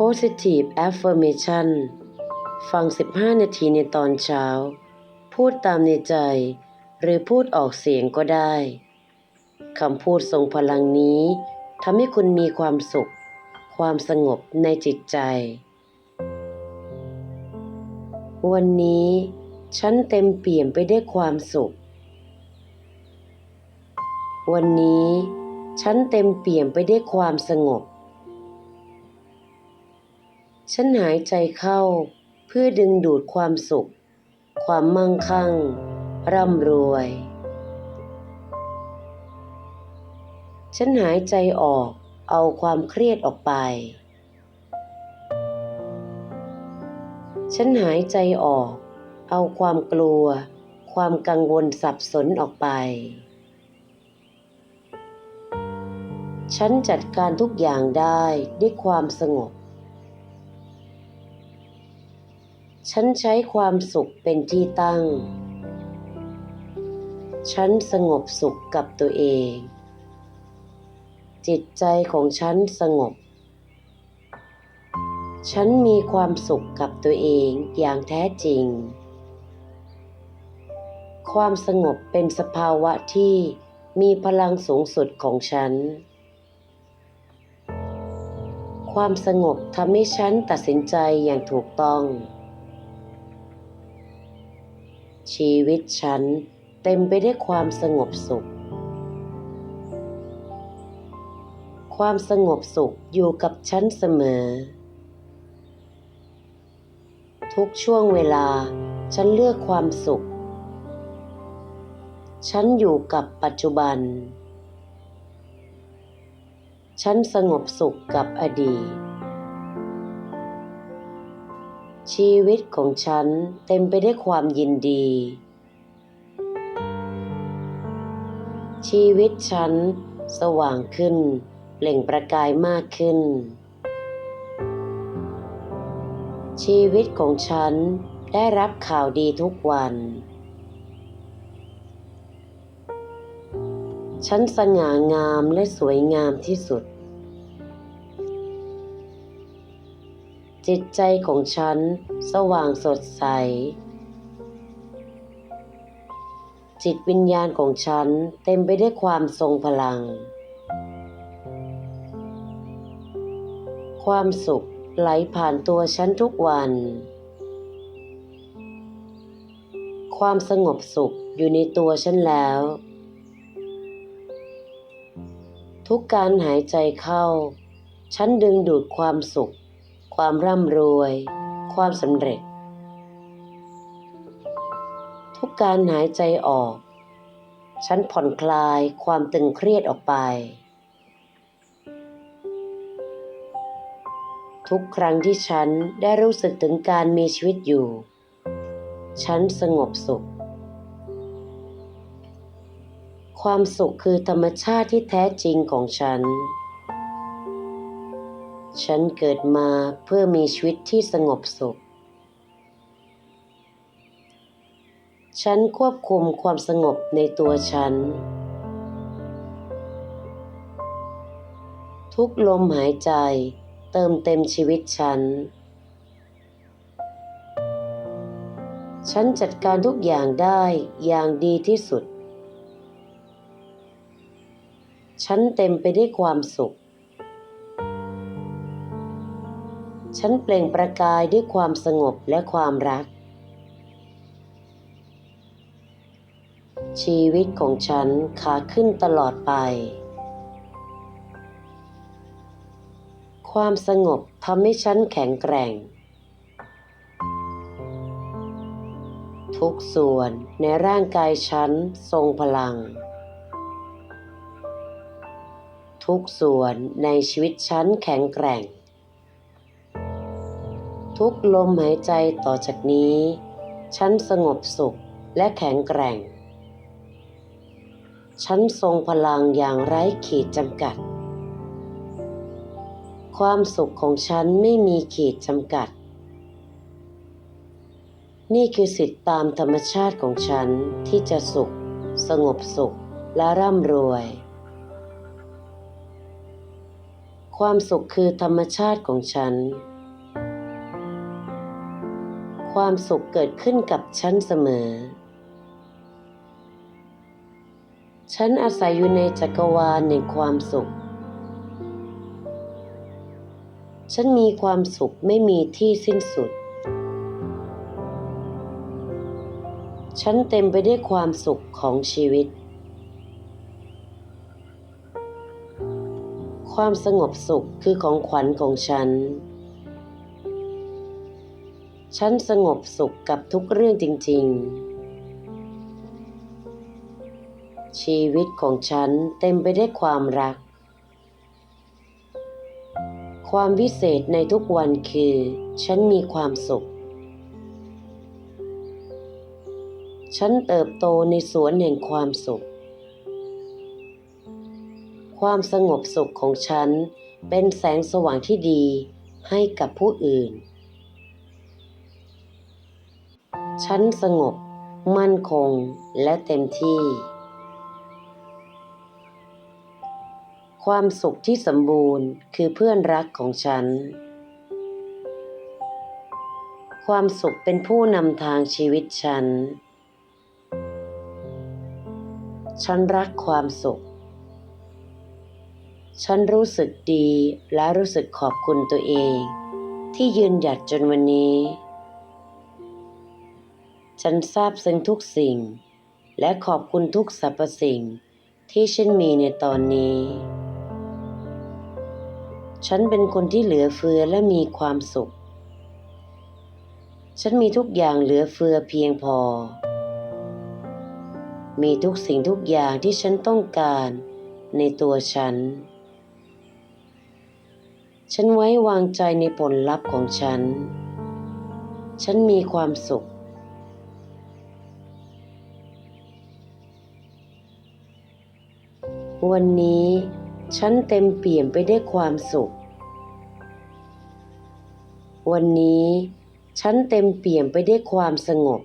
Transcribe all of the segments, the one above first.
Positive Affirmation ฟัง 15 นาทีในตอนเช้า พูดตามในใจ หรือพูดออกเสียงก็ได้ คำพูดทรงพลังนี้ทำให้คุณมีความสุข ความสงบในจิตใจ วันนี้ฉันเต็มเปี่ยมไปได้วยความสุข วันนี้ฉันเต็มเปี่ยมไปได้วยความสงบ ฉันหายใจเข้าเพื่อดึงดูดความสุข ความมั่งคั่ง ร่ำรวย ฉันหายใจออกเอาความเครียดออกไป ฉันหายใจออก เอาความกลัว ความกังวลสับสนออกไป ฉันจัดการทุกอย่างได้ด้วยความสงบ ฉันใช้ความสุขเป็นที่ตั้ง ฉันสงบสุขกับตัวเอง จิตใจของฉันสงบ ฉันมีความสุขกับตัวเองอย่างแท้จริง ความสงบเป็นสภาวะที่มีพลังสูงสุดของฉัน ความสงบทำให้ฉันตัดสินใจอย่างถูกต้อง ชีวิตฉันเต็มไปด้วยความสงบสุข ความสงบสุขอยู่กับฉันเสมอ ทุกช่วงเวลาฉันเลือกความสุข ฉันอยู่กับปัจจุบัน ฉันสงบสุขกับอดีต ชีวิตของฉันเต็มไปด้วยความยินดี ชีวิตฉันสว่างขึ้น เปล่งประกายมากขึ้น ชีวิตของฉันได้รับข่าวดีทุกวัน ฉันสง่างามและสวยงามที่สุด จิตใจของฉันสว่างสดใส จิตวิญญาณของฉันเต็มไปด้วยความทรงพลัง ความสุขไหลผ่านตัวฉันทุกวัน ความสงบสุขอยู่ในตัวฉันแล้ว ทุกการหายใจเข้า ฉันดึงดูดความสุข ความร่ำรวย ความสำเร็จ ทุกการหายใจออก ฉันผ่อนคลายความตึงเครียดออกไป ทุกครั้งที่ฉันได้รู้สึกถึงการมีชีวิตอยู่ ฉันสงบสุข ความสุขคือธรรมชาติที่แท้จริงของฉัน ฉันเกิดมาเพื่อมีชีวิตที่สงบสุข ฉันควบคุมความสงบในตัวฉัน ทุกลมหายใจเติมเต็มชีวิตฉัน ฉันจัดการทุกอย่างได้อย่างดีที่สุด ฉันเต็มไปด้วยความสุข ฉันเปล่งประกายด้วยความสงบและความรัก ชีวิตของฉันขาขึ้นตลอดไป ความสงบทำให้ฉันแข็งแกร่ง ทุกส่วนในร่างกายฉันทรงพลัง ทุกส่วนในชีวิตฉันแข็งแกร่ง ทุกลมหายใจต่อจากนี้ ฉันสงบสุขและแข็งแกร่ง ฉันทรงพลังอย่างไร้ขีดจำกัด ความสุขของฉันไม่มีขีดจำกัด นี่คือสิทธิตามธรรมชาติของฉันที่จะสุข สงบสุขและร่ำรวย ความสุขคือธรรมชาติของฉัน ความสุขเกิดขึ้นกับฉันเสมอ ฉันอาศัยอยู่ในจักรวาลแห่งความสุข ฉันมีความสุขไม่มีที่สิ้นสุด ฉันเต็มไปด้วยความสุขของชีวิต ความสงบสุขคือของขวัญของฉัน ฉันสงบสุขกับทุกเรื่องจริง ๆ ชีวิตของฉันเต็มไปด้วยความรัก ความวิเศษในทุกวันคือ ฉันมีความสุข ฉันเติบโตในสวนแห่งความสุข ความสงบสุขของฉันเป็นแสงสว่างที่ดีให้กับผู้อื่น ฉันสงบ มั่นคงและเต็มที่ ความสุขที่สมบูรณ์คือเพื่อนรักของฉัน ความสุขเป็นผู้นำทางชีวิตฉัน ฉันรักความสุข ฉันรู้สึกดีและรู้สึกขอบคุณตัวเอง ที่ยืนหยัดจนวันนี้ ฉันซาบซึ้งทุกสิ่ง และขอบคุณทุกสรรพสิ่งที่ฉันมีในตอนนี้ ฉันเป็นคนที่เหลือเฟือและมีความสุข ฉันมีทุกอย่างเหลือเฟือเพียงพอ มีทุกสิ่งทุกอย่างที่ฉันต้องการในตัวฉัน ฉันไว้วางใจในผลลัพธ์ของฉัน ฉันมีความสุข วันนี้ฉันเต็มเปี่ยมไปได้วยความสุข วันนี้ฉันเต็มเปี่ยมไปได้วยความสงบ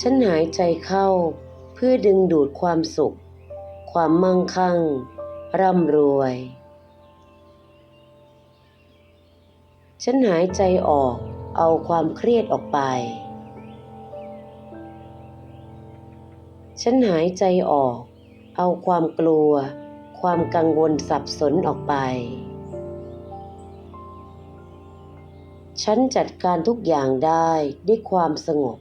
ฉันหายใจเข้าเพื่อดึงดูดความสุข ความมั่งคั่ง ร่ำรวย ฉันหายใจออกเอาความเครียดออกไป ฉันหายใจออก เอาความกลัว ความกังวลสับสนออกไป ฉันจัดการทุกอย่างได้ด้วยความสงบ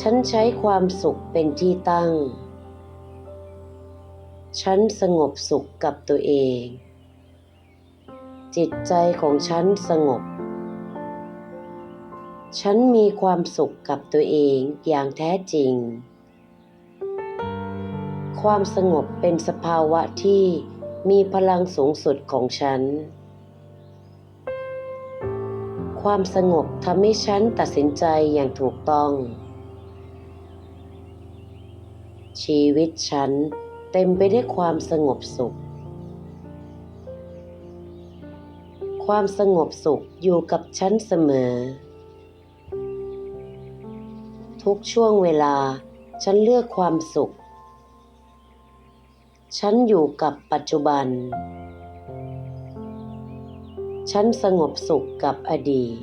ฉันใช้ความสุขเป็นที่ตั้ง ฉันสงบสุขกับตัวเอง จิตใจของฉันสงบ ฉันมีความสุขกับตัวเองอย่างแท้จริง ความสงบเป็นสภาวะที่มีพลังสูงสุดของฉัน ความสงบทำให้ฉันตัดสินใจอย่างถูกต้อง ชีวิตฉันเต็มไปด้วยความสงบสุข ความสงบสุขอยู่กับฉันเสมอ ทุกช่วงเวลา ฉันเลือกความสุข ฉันอยู่กับปัจจุบัน ฉันสงบสุขกับอดีต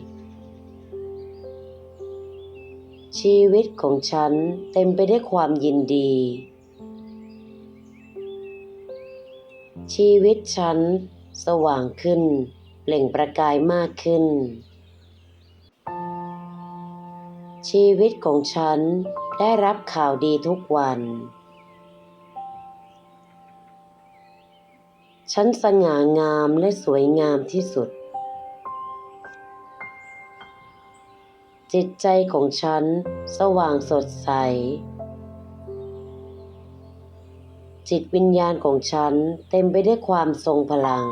ชีวิตของฉันเต็มไปด้วยความยินดี ชีวิตฉันสว่างขึ้น เปล่งประกายมากขึ้น ชีวิตของฉันได้รับข่าวดีทุกวัน ฉันสง่างามและสวยงามที่สุด จิตใจของฉันสว่างสดใส จิตวิญญาณของฉันเต็มไปด้วยความทรงพลัง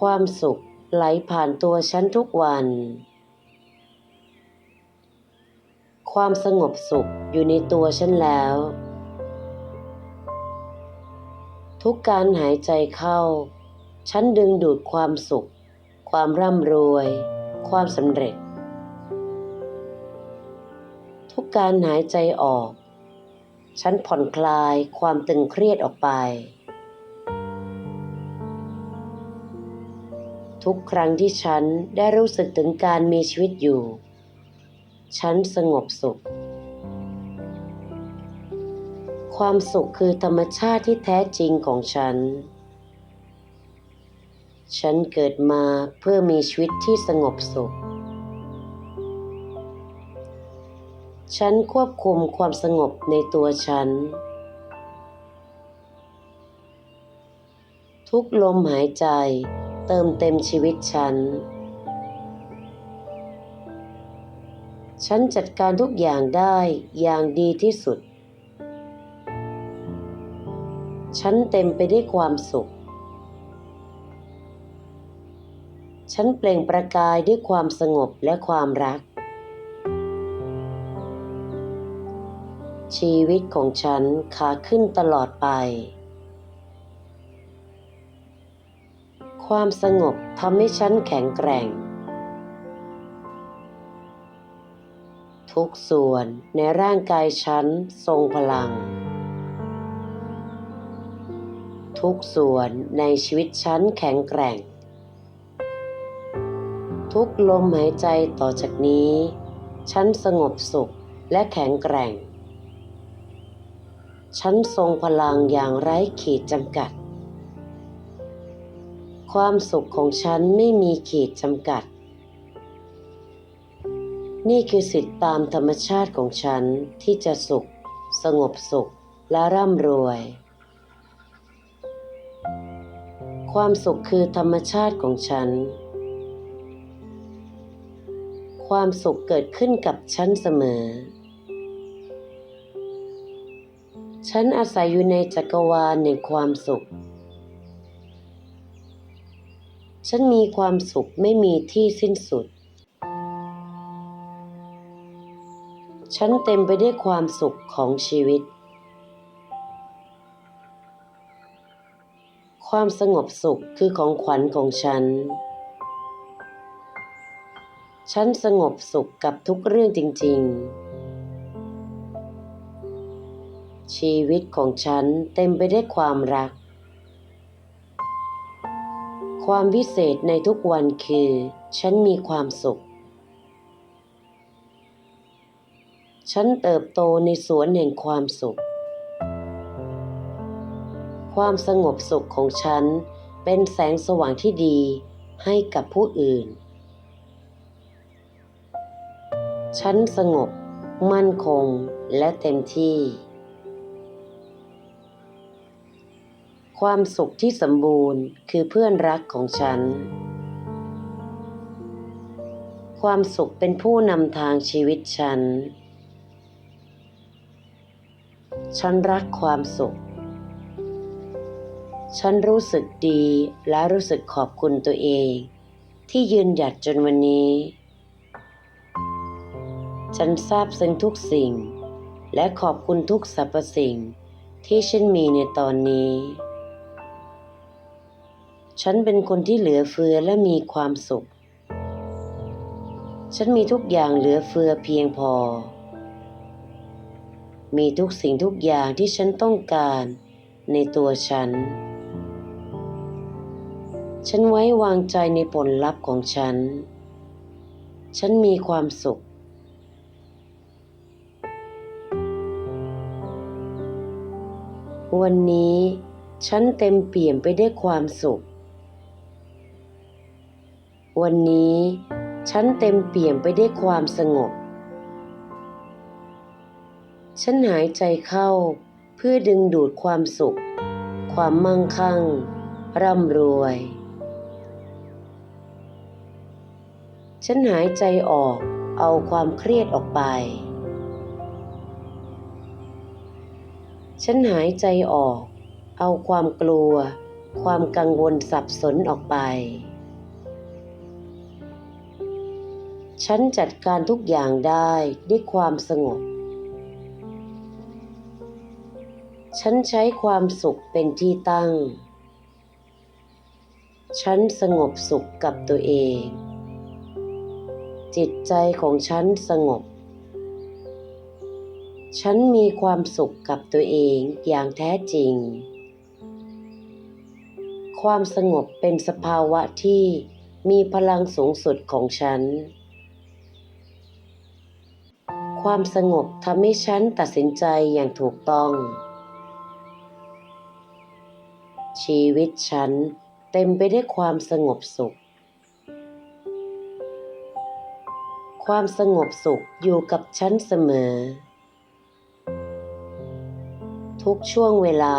ความสุข ไหลผ่านตัวฉันทุกวัน ความสงบสุขอยู่ในตัวฉันแล้ว ทุกการหายใจเข้า ฉันดึงดูดความสุข ความร่ำรวย ความสำเร็จ ทุกการหายใจออก ฉันผ่อนคลายความตึงเครียดออกไป ทุกครั้งที่ฉันได้รู้สึกถึงการมีชีวิตอยู่ ฉันสงบสุข ความสุขคือธรรมชาติที่แท้จริงของฉัน ฉันเกิดมาเพื่อมีชีวิตที่สงบสุข ฉันควบคุมความสงบในตัวฉันทุกลมหายใจ เติมเต็มชีวิตฉัน ฉันจัดการทุกอย่างได้อย่างดีที่สุด ฉันเต็มไปด้วยความสุข ฉันเปล่งประกายด้วยความสงบและความรัก ชีวิตของฉันขาขึ้นตลอดไป ความสงบทำให้ฉันแข็งแกร่ง ทุกส่วนในร่างกายฉันทรงพลัง ทุกส่วนในชีวิตฉันแข็งแกร่ง ทุกลมหายใจต่อจากนี้ ฉันสงบสุขและแข็งแกร่ง ฉันทรงพลังอย่างไร้ขีดจำกัด ความสุขของฉันไม่มีขีดจำกัด นี่คือสิทธิตามธรรมชาติของฉันที่จะสุข สงบสุขและร่ำรวย ความสุขคือธรรมชาติของฉัน ความสุขเกิดขึ้นกับฉันเสมอ ฉันอาศัยอยู่ในจักรวาลในความสุข ฉันมีความสุขไม่มีที่สิ้นสุด ฉันเต็มไปด้วยความสุขของชีวิต ความสงบสุขคือของขวัญของฉัน ฉันสงบสุขกับทุกเรื่องจริง ๆ ชีวิตของฉันเต็มไปด้วยความรัก ความวิเศษในทุกวันคือ ฉันมีความสุข ฉันเติบโตในสวนแห่งความสุข ความสงบสุขของฉันเป็นแสงสว่างที่ดีให้กับผู้อื่น ฉันสงบ มั่นคงและเต็มที่ ความสุขที่สมบูรณ์คือเพื่อนรักของฉัน ความสุขเป็นผู้นำทางชีวิตฉัน ฉันรักความสุข ฉันรู้สึกดีและรู้สึกขอบคุณตัวเอง ที่ยืนหยัดจนวันนี้ ฉันซาบซึ้งทุกสิ่ง และขอบคุณทุกสรรพสิ่งที่ฉันมีในตอนนี้ ฉันเป็นคนที่เหลือเฟือและมีความสุข ฉันมีทุกอย่างเหลือเฟือเพียงพอ มีทุกสิ่งทุกอย่างที่ฉันต้องการในตัวฉัน ฉันไว้วางใจในผลลัพธ์ของฉัน ฉันมีความสุขวันนี้ฉันเต็มเปี่ยมไปได้วยความสุข วันนี้ฉันเต็มเปี่ยมไปได้วยความสงบ ฉันหายใจเข้าเพื่อดึงดูดความสุข ความมั่งคั่ง ร่ำรวย ฉันหายใจออกเอาความเครียดออกไป ฉันหายใจออกเอาความกลัว ความกังวลสับสนออกไป ฉันจัดการทุกอย่างได้ด้วยความสงบ ฉันใช้ความสุขเป็นที่ตั้ง ฉันสงบสุขกับตัวเอง จิตใจของฉันสงบ ฉันมีความสุขกับตัวเองอย่างแท้จริง ความสงบเป็นสภาวะที่มีพลังสูงสุดของฉัน ความสงบทำให้ฉันตัดสินใจอย่างถูกต้อง ชีวิตฉันเต็มไปด้วยความสงบสุข ความสงบสุขอยู่กับฉันเสมอ ทุกช่วงเวลา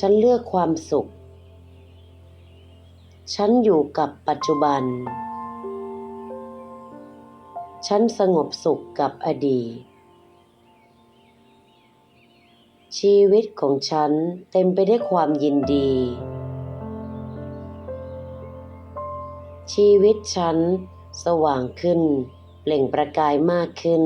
ฉันเลือกความสุข ฉันอยู่กับปัจจุบัน ฉันสงบสุขกับอดีต ชีวิตของฉันเต็มไปด้วยความยินดี ชีวิตฉันสว่างขึ้นเปล่งประกายมากขึ้น